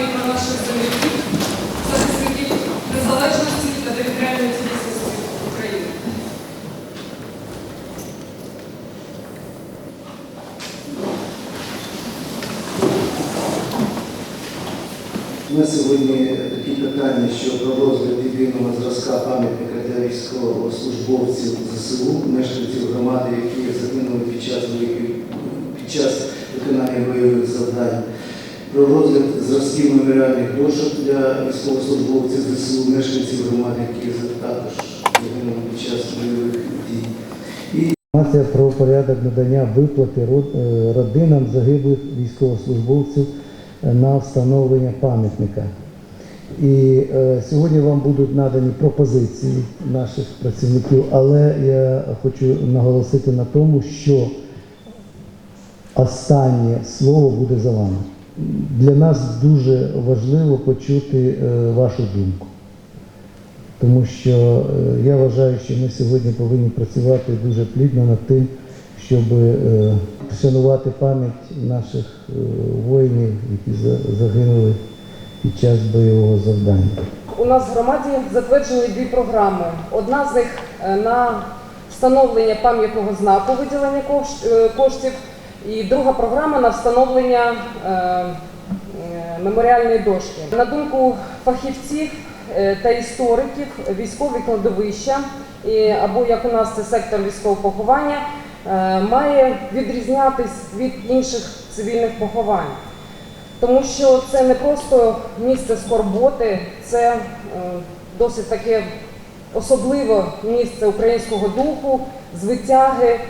і про наших земляків, захисників незалежності та територіальної цілісності України. Нас сьогодні такі питання, що про розгляд єдиного зразка пам'ятника для військовослужбовців ЗСУ, мешканців громади, які загинули під час під час виконання бойових завдань. Про розгляд зразків меморіальних дошок для військовослужбовців ЗСУ, мешканців громади, які також загинули під час бойових дій. Інформація про порядок надання виплати е, родинам загиблих військовослужбовців на встановлення пам'ятника. І е, сьогодні вам будуть надані пропозиції наших працівників, але я хочу наголосити на тому, що останнє слово буде за вами. Для нас дуже важливо почути е, вашу думку. Тому що е, я вважаю, що ми сьогодні повинні працювати дуже плідно над тим, щоб е, вшанувати пам'ять наших воїнів, які загинули під час бойового завдання. У нас в громаді затверджені дві програми. Одна з них на встановлення пам'ятного знаку виділення коштів, і друга програма на встановлення е, е, меморіальної дошки. На думку фахівців е, та істориків, військові кладовища, або як у нас це сектор військового поховання, має відрізнятись від інших цивільних поховань. Тому що це не просто місце скорботи, це досить таке особливе місце українського духу, звитяги,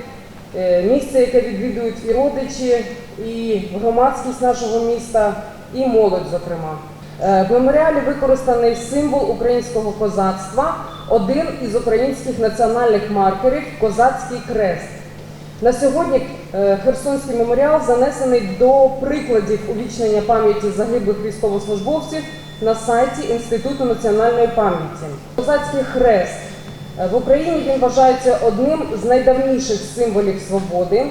місце, яке відвідують і родичі, і громадськість нашого міста, і молодь, зокрема. Е, В меморіалі використаний символ українського козацтва, один із українських національних маркерів козацький крест. На сьогодні е, Херсонський меморіал занесений до прикладів увічнення пам'яті загиблих військовослужбовців на сайті Інституту національної пам'яті. Козацький хрест Е, в Україні він вважається одним з найдавніших символів свободи.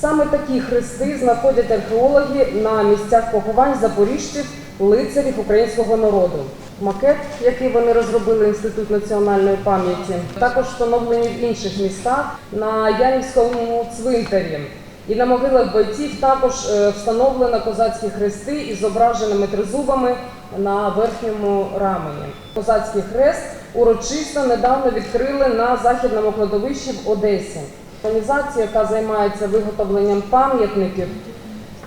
Саме такі хрести знаходять археологи на місцях поховань запоріжців, лицарів українського народу. Макет, який вони розробили Інститут національної пам'яті, також встановлені в інших містах на Янівському цвинтарі. І на могилах бойців також е, встановлено козацькі хрести із зображеними тризубами на верхньому рамені. Козацький хрест урочисто недавно відкрили на західному кладовищі в Одесі. Організація, яка займається виготовленням пам'ятників,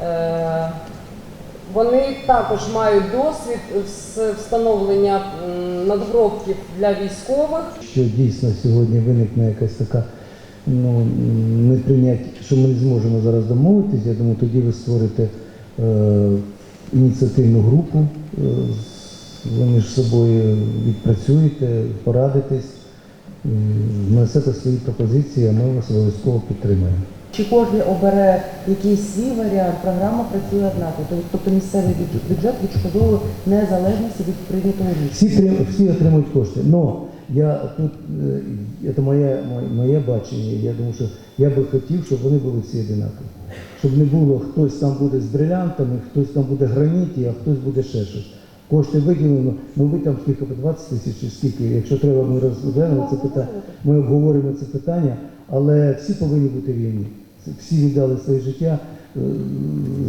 е, вони також мають досвід з встановлення надгробків для військових. Що дійсно сьогодні виникне якась така ну, неприйняття, що ми не зможемо зараз домовитися, я думаю, тоді ви створите е, ініціативну групу, е, ви між собою відпрацюєте, порадитесь, внесете свої пропозиції, а ми вас обов'язково підтримаємо. Чи кожен обере якийсь свій варіант, програма працює однаково. Тобто- Тобто місцевий бюджет- відшкодовує незалежності від прийнятого рішення. Всі, всі отримують кошти. Но я тут, е, це моє, моє, моє бачення, я думаю, що я би хотів, щоб вони були всі одинакові. Щоб не було, хтось там буде з брилянтами, хтось там буде граніті, а хтось буде ще щось. Кошти виділено, ну ви там скільки по 20 тисяч, чи скільки, якщо треба, ми розглянемо це питання, ми обговоримо це питання, але всі повинні бути вільні. Всі віддали своє життя е,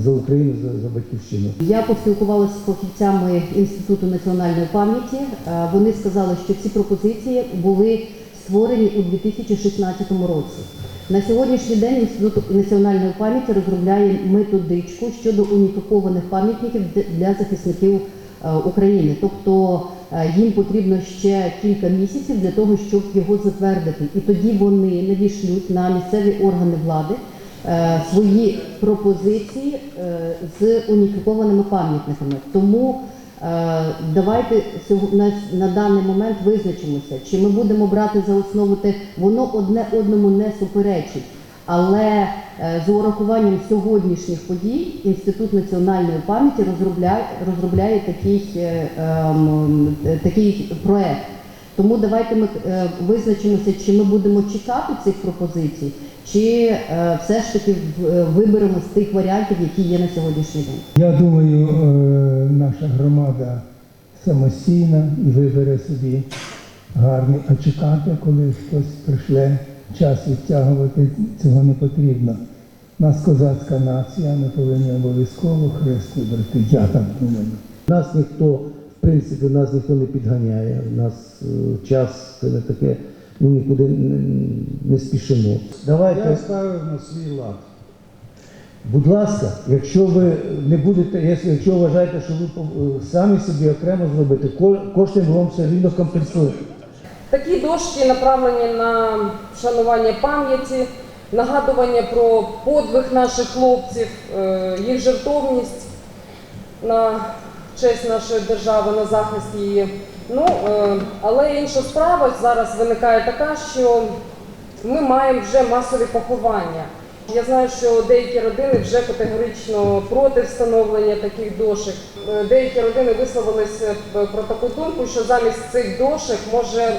за Україну, за, за батьківщину. Я поспілкувалася з фахівцями Інституту національної пам'яті. Е, Вони сказали, що ці пропозиції були створені у 2016 році. На сьогоднішній день Інститут національної пам'яті розробляє методичку щодо уніфікованих пам'ятників для захисників України. Тобто е, їм потрібно ще кілька місяців для того, щоб його затвердити. І тоді вони надішлють на місцеві органи влади е, свої пропозиції е, з уніфікованими пам'ятниками. Тому е, давайте на даний момент визначимося, чи ми будемо брати за основу те, воно одне одному не суперечить. Але е, з урахуванням сьогоднішніх подій Інститут національної пам'яті розробляє, розробляє такий, е, ем, е, такий проект. Тому давайте ми визначимося, чи ми будемо чекати цих пропозицій, чи все ж таки виберемо з тих варіантів, які є на сьогоднішній день. Я думаю, наша громада самостійна і вибере собі гарний, а чекати, коли хтось прийшле, час відтягувати, цього не потрібно. Нас козацька нація, ми повинні обов'язково хрест вибрати. Я так думаю. Нас ніхто, в принципі, нас ніхто не підганяє. У нас е, час це не таке, ми нікуди не, не спішимо. Давайте. Я ставив на свій лад. Будь ласка, якщо ви не будете, якщо- якщо вважаєте, що ви пов- е, самі собі окремо зробите, ко- кошти ми вам все рівно компенсуємо. Такі дошки направлені на вшанування пам'яті, нагадування про подвиг наших хлопців, е, їх жертовність на честь нашої держави, на захист її. Ну, е, але інша справа зараз виникає така, що ми маємо вже масові поховання. Я знаю, що деякі родини вже категорично проти встановлення таких дошок. Е, Деякі родини висловилися е, про таку думку, що замість цих дошок може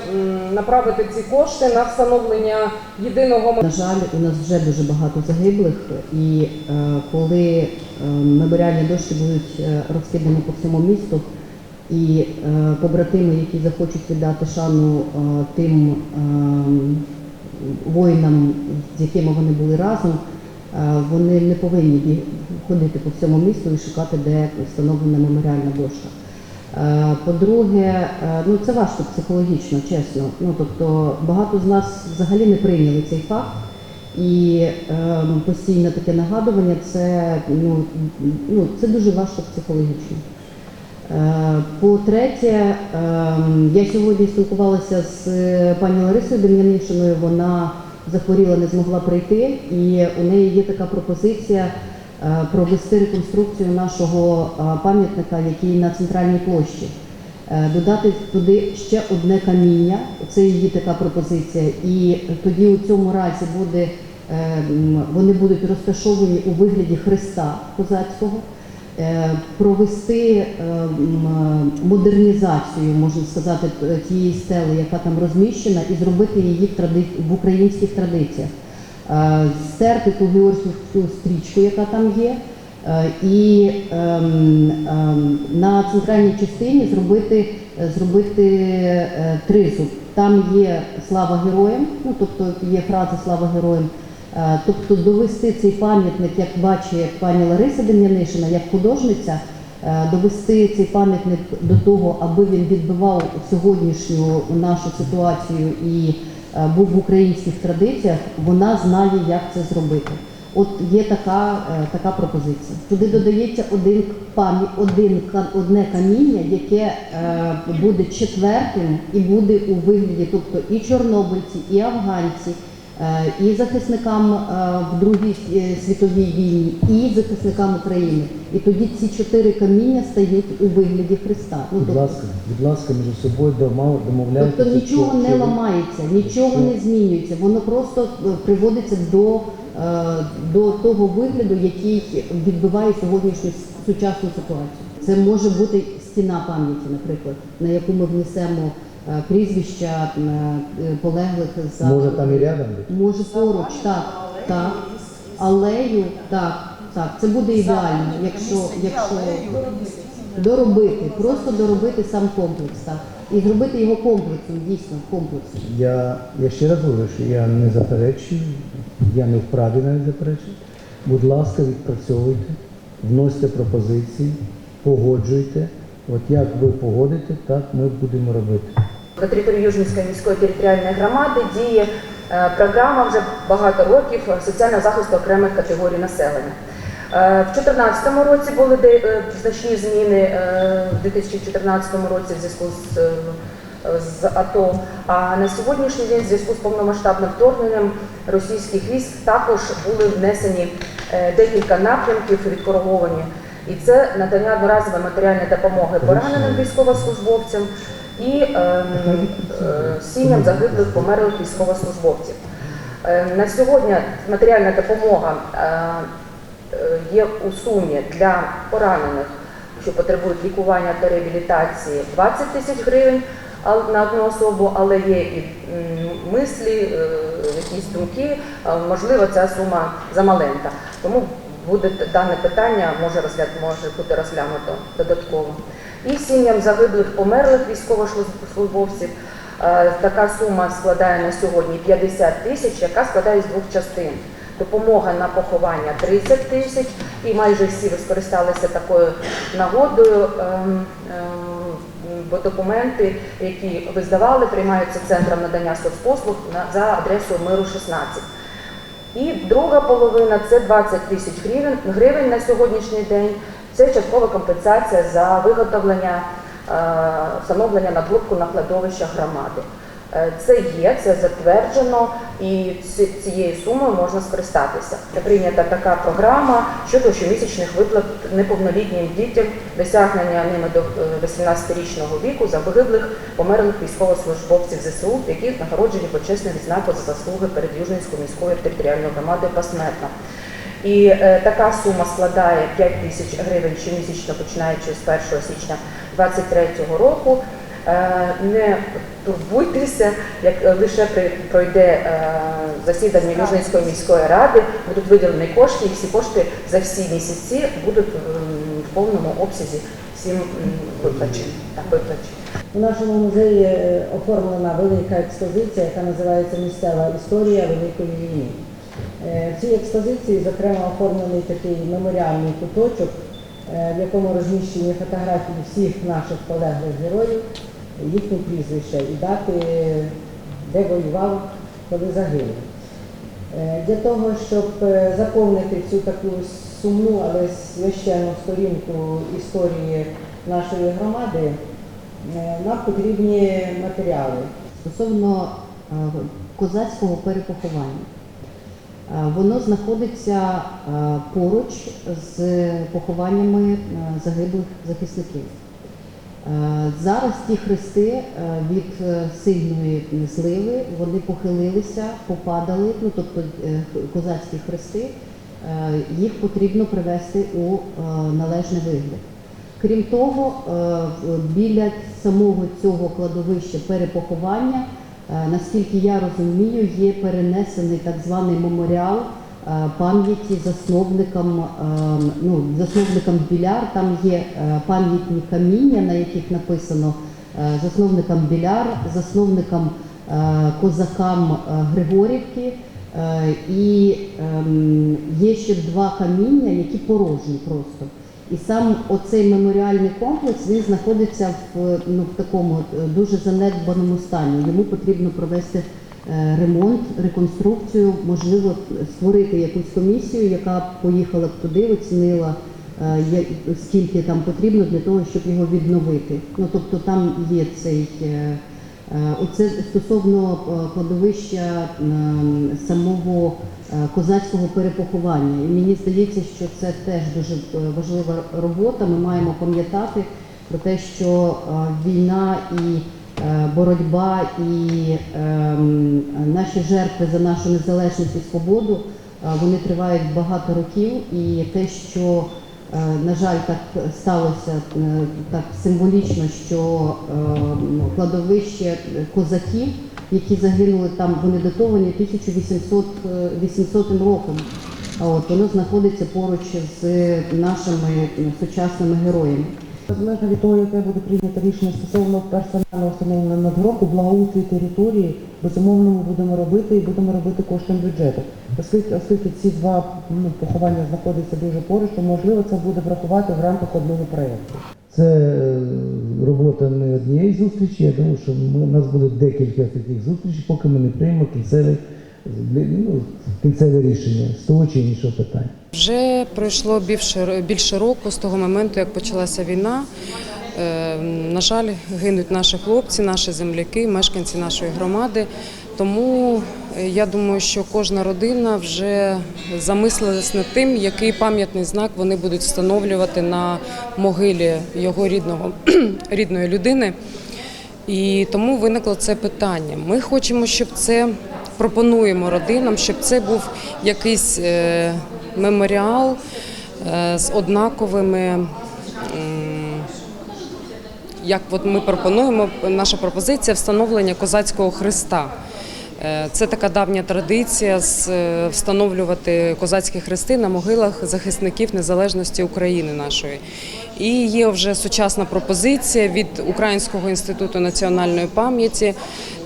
направити ці кошти на встановлення єдиного На жаль, у нас вже дуже багато загиблих, і е, коли меморіальні дошки будуть розкидані по всьому місту, і побратими, які захочуть віддати шану тим е, воїнам, з якими вони були разом, е, вони не повинні ходити по всьому місту і шукати, де встановлена меморіальна дошка. Е, По-друге, е, ну це важко психологічно, чесно. Ну тобто багато з нас взагалі не прийняли цей факт. І постійне таке нагадування це, ну, ну, це дуже важко психологічно. Е, По-третє, ем, я сьогодні спілкувалася з е, пані Ларисою Дем'янишиною, вона захворіла, не змогла прийти, і у неї є така пропозиція е, провести реконструкцію нашого пам'ятника, який на центральній площі. Додати туди ще одне каміння, це її така пропозиція. І тоді у цьому разі буде, е, вони будуть розташовані у вигляді Христа козацького. Е, провести е, модернізацію, можна сказати, тієї стели, яка там розміщена, і зробити її в, тради... в українських традиціях. Е, Стерти ту георгіївську стрічку, яка там є, е, і ем, ем, на центральній частині зробити, е, зробити е, тризуб. Там є слава героям, ну тобто є фраза слава героям. Е, Тобто довести цей пам'ятник, як бачить пані Лариса Дем'янишина, як художниця, е, довести цей пам'ятник до того, аби він відбивав сьогоднішню нашу ситуацію і е, був в українських традиціях, вона знає, як це зробити. От є така, така пропозиція. Туди додається один один одне каміння, яке буде четвертим і буде у вигляді, тобто і чорнобильці, і афганці, і захисникам е, в Другій е, світовій війні, і захисникам України. І тоді ці чотири каміння стають у вигляді Христа. Ну, Будь тобто- ласка, будь ласка, між собою домовляйтеся. Тобто нічого не ламається, нічого не змінюється. Воно просто е, приводиться до, е, до того вигляду, який відбиває сьогоднішню сучасну ситуацію. Це може бути стіна пам'яті, наприклад, на яку ми внесемо е, прізвища е, е, полеглих за Може там і рядом бути? може поруч, так, так. Алею, так, так. Це буде ідеально, якщо, якщо доробити, просто доробити сам комплекс, так. І зробити його комплексом, дійсно, комплексом. Я, я ще раз говорю, що я не заперечую, я не вправі навіть заперечувати. Будь ласка, відпрацьовуйте, вносьте пропозиції, погоджуйте. От як ви погодите, так ми будемо робити. На території Южницької міської територіальної громади діє е, програма вже багато років соціального захисту окремих категорій населення. Е, В 2014 році були е, значні зміни в 2014 році в зв'язку з, з АТО. А на сьогоднішній день в зв'язку з повномасштабним вторгненням російських військ також були внесені декілька напрямків відкориговані. І це надання одноразової матеріальної допомоги пораненим військовослужбовцям і ем, е, сім'ям загиблих померлих військовослужбовців. Е, На сьогодні матеріальна допомога е, е, є у сумі для поранених, що потребують лікування та реабілітації 20 тисяч гривень, на одну особу, але є і мислі, якісь думки. Можливо, ця сума замаленька. Тому буде дане питання може розгляд може бути розглянуто додатково. І сім'ям загиблих померлих військовослужбовців е, така сума складає на сьогодні 50 тисяч, яка складає з двох частин. Допомога на поховання 30 тисяч, і майже всі скористалися такою нагодою. ем, ем, Бо документи, які ви здавали, приймаються центром надання соцпослуг за адресою Миру 16. І друга половина це 20 тисяч гривень на сьогоднішній день. Це часткова компенсація за виготовлення е, встановлення надгробку на кладовищах громади. Е, Це є, це затверджено, і цією сумою можна скористатися. Прийнята така програма щодо щомісячних виплат неповнолітнім дітям, досягнення ними до е, 18-річного віку загиблих померлих військовослужбовців ЗСУ, які нагороджені почесним відзнаком за заслуги перед Южненською міською територіальною громадою посмертно. І е, така сума складає 5 тисяч гривень щомісячно, починаючи з 1 січня 2023 року. Е, не турбуйтеся, як е, лише при- пройде е, засідання Южненської міської ради, будуть виділені кошти, і всі кошти за всі місяці будуть в повному обсязі всім виплачені. У нашому музеї е, оформлена велика експозиція, яка називається Місцева історія Великої війни. Е, В цій експозиції, зокрема, оформлений такий меморіальний куточок, е, в якому розміщені фотографії всіх наших полеглих героїв, їхні прізвища і дати, де воював, коли загинув. Е, Для того, щоб е, заповнити цю таку сумну, але священну сторінку історії нашої громади, е, нам потрібні матеріали. Стосовно е, козацького перепоховання. Е, Воно знаходиться е, поруч з похованнями е, загиблих захисників. Зараз ті хрести від сильної зливи вони похилилися, попадали, ну тобто козацькі хрести, їх потрібно привести у належний вигляд. Крім того, біля самого цього кладовища перепоховання, наскільки я розумію, є перенесений так званий меморіал е, пам'яті засновникам, е, ну, засновникам біляр. Там є е, пам'ятні каміння, на яких написано е, засновникам біляр, засновникам е, козакам е, Григорівки. Е, І ем, є ще два каміння, які порожні просто. І сам оцей меморіальний комплекс він знаходиться в, ну, в такому е, дуже занедбаному стані. Йому потрібно провести е, ремонт, реконструкцію, можливо, створити якусь комісію, яка поїхала б туди, оцінила, е, скільки там потрібно для того, щоб його відновити. Ну тобто там є цей. е, Е, Оце стосовно е, кладовища самого е, козацького перепоховання. І мені здається, що це теж дуже е, важлива робота. Ми маємо пам'ятати про те, що е, війна і е, боротьба, і ем, наші жертви за нашу незалежність і свободу е, вони тривають багато років. І те, що Е, На жаль, так сталося е, так символічно, що е, кладовище козаків, які загинули там, вони датовані 1800 е, 800 роком. А От воно знаходиться поруч з нашими е, сучасними героями. Залежно від того, яке буде прийнято рішення стосовно персонального встановлення надгробку, благоустрій території, безумовно, ми будемо робити і будемо робити коштом бюджету. Оскільки, оскільки ці два ну, поховання знаходяться дуже поруч, то можливо це буде врахувати в рамках одного проєкту. Це е, робота не однієї зустрічі. Я думаю, що ми, у нас буде декілька таких зустрічей, поки ми не приймемо кінцеве, ну, кінцеве рішення з того чи іншого питання. Вже пройшло більше, більше року з того моменту, як почалася війна. Е, На жаль, гинуть наші хлопці, наші земляки, мешканці нашої громади. Тому е, я думаю, що кожна родина вже замислилась над тим, який пам'ятний знак вони будуть встановлювати на могилі його рідного, рідної людини. І тому виникло це питання. Ми хочемо, щоб це пропонуємо родинам, щоб це був якийсь е, меморіал е, з однаковими як от ми пропонуємо, наша пропозиція встановлення козацького хреста. Е, Це така давня традиція е, встановлювати козацькі хрести на могилах захисників незалежності України нашої. І є вже сучасна пропозиція від Українського інституту національної пам'яті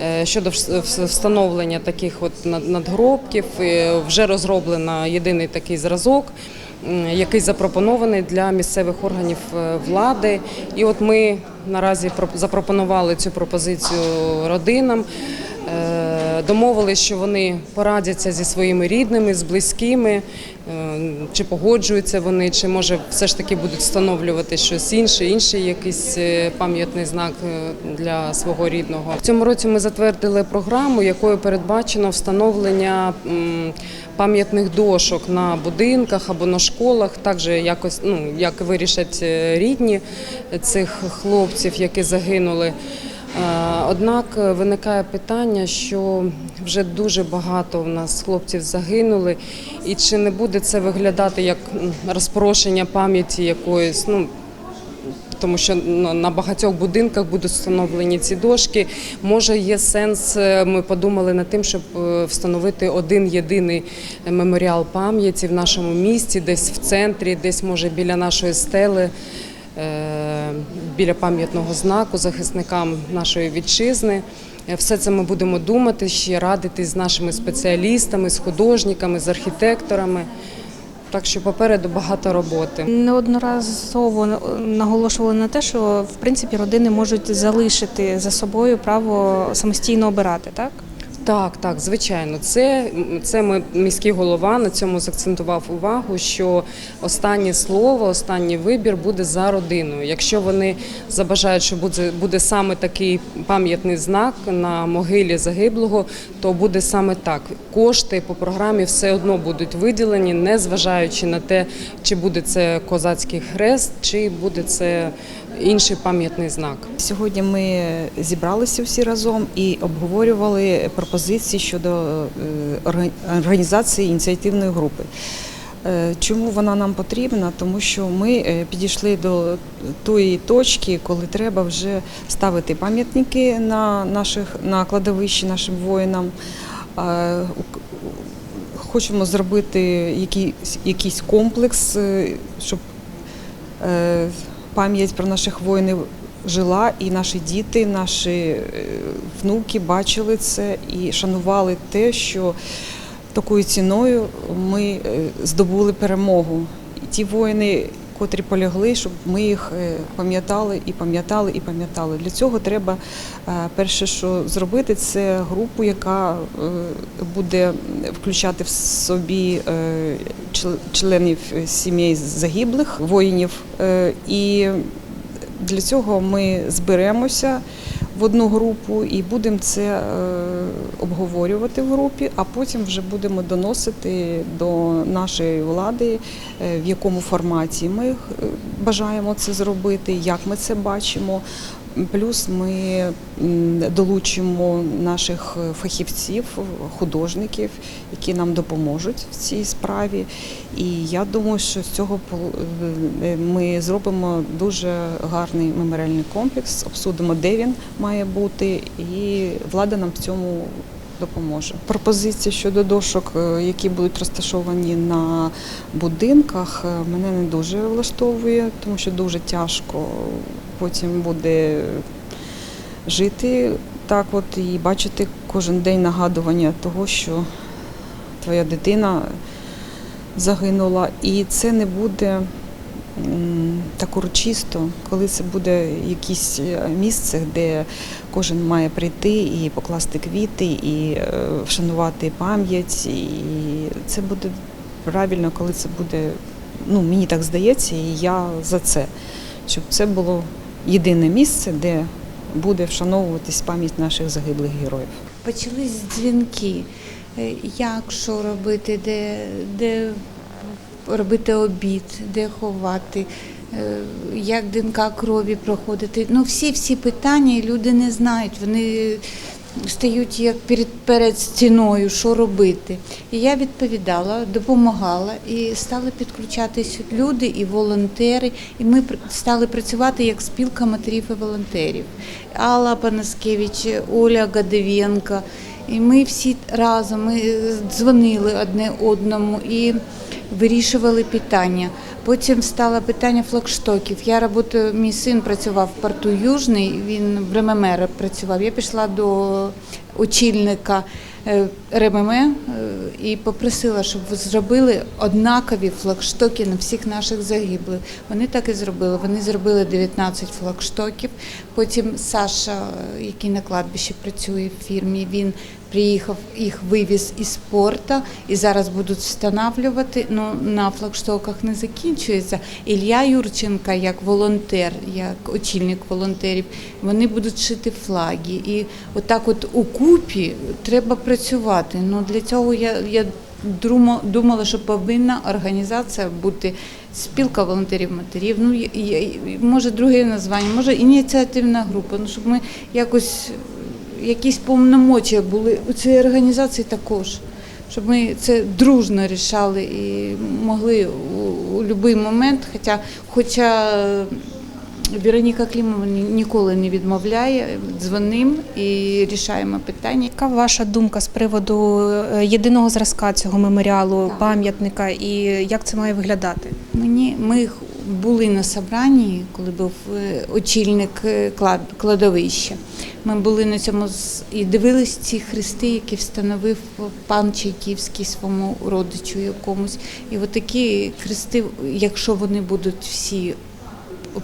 е, щодо вс- вс- встановлення таких от над- надгробків. Вже розроблено єдиний такий зразок. Який запропонований для місцевих органів влади, і от ми наразі про- запропонували цю пропозицію родинам. Е, Домовились, що вони порадяться зі своїми рідними, з близькими, е, чи погоджуються вони, чи може все ж таки будуть встановлювати щось інше, інший якийсь е, пам'ятний знак для свого рідного. В цьому році ми затвердили програму, якою передбачено встановлення пам'ятних дошок на будинках або на школах, також якось ну як вирішать рідні цих хлопців, які загинули. Е, Однак е, виникає питання, що вже дуже багато в нас хлопців загинули, і чи не буде це виглядати як м, розпорошення пам'яті якоїсь, ну тому що на на багатьох будинках будуть встановлені ці дошки. Може, є сенс. е, Ми подумали над тим, щоб встановити один єдиний меморіал пам'яті в нашому місті, десь в центрі, десь може біля нашої стели. Біля пам'ятного знаку захисникам нашої вітчизни. Е, Все це ми будемо думати, ще радитись з нашими спеціалістами, з художниками, з архітекторами. Так що попереду багато роботи. Неодноразово наголошували на те, що в принципі родини можуть залишити за собою право самостійно обирати, так? Так, так, звичайно. Це, це ми, міський голова на цьому закцентував увагу, що останнє слово, останній вибір буде за родиною. Якщо вони забажають, що буде, буде саме такий пам'ятний знак на могилі загиблого, то буде саме так. Кошти по програмі все одно будуть виділені, не зважаючи на те, чи буде це козацький хрест, чи буде це інший пам'ятний знак. Сьогодні ми зібралися всі разом і обговорювали пропозиції щодо е, організації ініціативної групи. Е, Чому вона нам потрібна? Тому що ми е, підійшли до тої точки, коли треба вже ставити пам'ятники на наших на кладовищі нашим воїнам. Хочемо зробити якийсь, якийсь комплекс, щоб пам'ять про наших воїнів жила, і наші діти, наші е, внуки бачили це і шанували те, що такою ціною ми е, здобули перемогу. І ті воїни, котрі полягли, щоб ми їх е, пам'ятали і пам'ятали і пам'ятали. Для цього треба перше, що зробити, це групу, яка буде включати в собі чл- членів сімей загиблих воїнів. І для цього ми зберемося в одну групу і будемо це е, обговорювати в групі, а потім вже будемо доносити до нашої влади, е, в якому форматі ми е, бажаємо це зробити, як ми це бачимо. Плюс ми долучимо наших фахівців, художників, які нам допоможуть в цій справі. І я думаю, що з цього е, ми зробимо дуже гарний меморіальний комплекс, обсудимо, де він має бути, і влада нам в цьому допоможе. Пропозиція щодо дошок, е, які будуть розташовані на будинках, е, мене не дуже влаштовує, тому що дуже тяжко потім буде жити так, от і бачити кожен день нагадування того, що твоя дитина загинула, і це не буде так урочисто, коли це буде якесь е, місце, де кожен має прийти і покласти квіти, і е, вшанувати пам'ять. І це буде правильно, коли це буде, ну мені так здається, і я за це, щоб це було єдине місце, де буде вшановуватись пам'ять наших загиблих героїв. Почались дзвінки, е, як що робити, де, де робити обід, де ховати, е, як ДНК крові проходити. Ну, всі всі питання люди не знають. Вони стають як перед, перед стіною, що робити. І я відповідала, допомагала, і стали підключатись люди і волонтери. І ми стали працювати як спілка матерів і волонтерів. Алла Панаскевич, Оля Гадевенко. І ми всі разом ми е, дзвонили одне одному і вирішували питання. Потім стало питання флагштоків. Я працюю, мій син працював в порту Южний, він в РММ працював. Я пішла до очільника е, РММ е, і попросила, щоб зробили однакові флагштоки на всіх наших загиблих. Вони так і зробили. Вони зробили 19 флагштоків. Потім Саша, який на кладбищі працює в фірмі, він приїхав, їх вивіз із порту і зараз будуть встановлювати. Ну на флагштоках не закінчується. Ілля Юрченка, як волонтер, як очільник волонтерів, вони будуть шити флаги. І отак, от у купі треба працювати. Ну для цього я, я думала, що повинна організація бути спілка волонтерів матерів. Ну може друге названня, може ініціативна група. Ну щоб ми якось якісь повномочія були у цій організації також. Щоб ми це дружно рішали і могли у, будь-який момент, хоча, хоча Вероніка Клімова ніколи не відмовляє, дзвонимо і рішаємо питання. Яка ваша думка з приводу е, єдиного зразка цього меморіалу, пам'ятника і як це має виглядати? Мені ми були на собранні, коли був е, очільник е, клад, кладовища. Ми були на цьому і дивились ці хрести, які встановив пан Чайківський своєму родичу якомусь. І от такі хрести, якщо вони будуть всі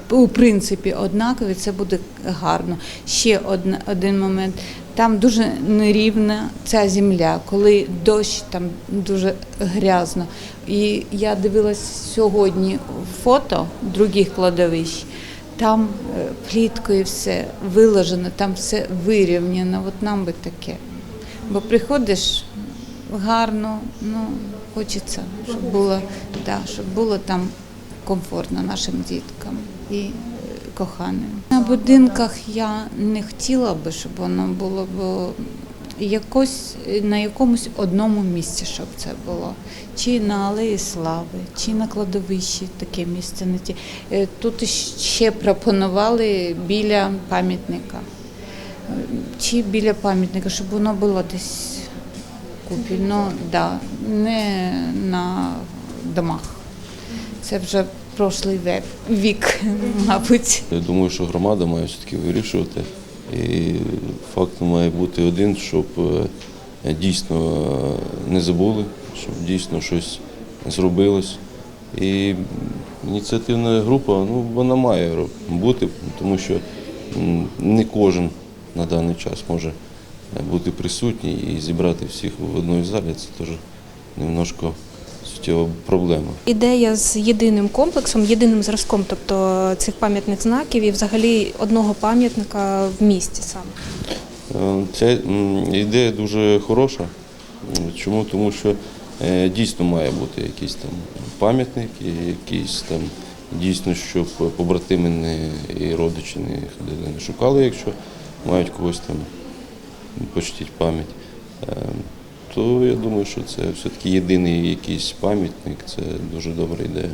у принципі однакові, це буде гарно. Ще один момент. Там дуже нерівна ця земля, коли дощ там дуже грязно. І я дивилась сьогодні фото других кладовищ. Там е, пліткою все виложено, там все вирівняно. От нам би таке. Бо приходиш гарно, ну хочеться, щоб було, да, щоб було там комфортно нашим діткам і коханим. На будинках я не хотіла би, щоб воно було, бо якось на якомусь одному місці, щоб це було. Чи на Алеї Слави, чи на кладовищі таке місце. Е, Тут ще пропонували біля пам'ятника. Чи біля пам'ятника, щоб воно було десь купі. Ну, да, не на домах. Це вже прошлий вік, мабуть. Я думаю, що громада має все-таки вирішувати. І факт має бути один, щоб е, дійсно е, не забули, щоб дійсно щось зробилось. І ініціативна група ну, вона має бути, тому що не кожен на даний час може бути присутній і зібрати всіх в одній залі. Це теж немножко суттєва проблема. Ідея з єдиним комплексом, єдиним зразком, тобто цих пам'ятних знаків і взагалі одного пам'ятника в місті саме. Е, Ця ідея дуже хороша. Чому? Тому що е, дійсно має бути якийсь там пам'ятник, якийсь там дійсно, щоб побратими не, і родичі не ходили, не шукали, якщо мають когось там почтіть пам'ять. То я думаю, що це все-таки єдиний якийсь пам'ятник, це дуже добра ідея.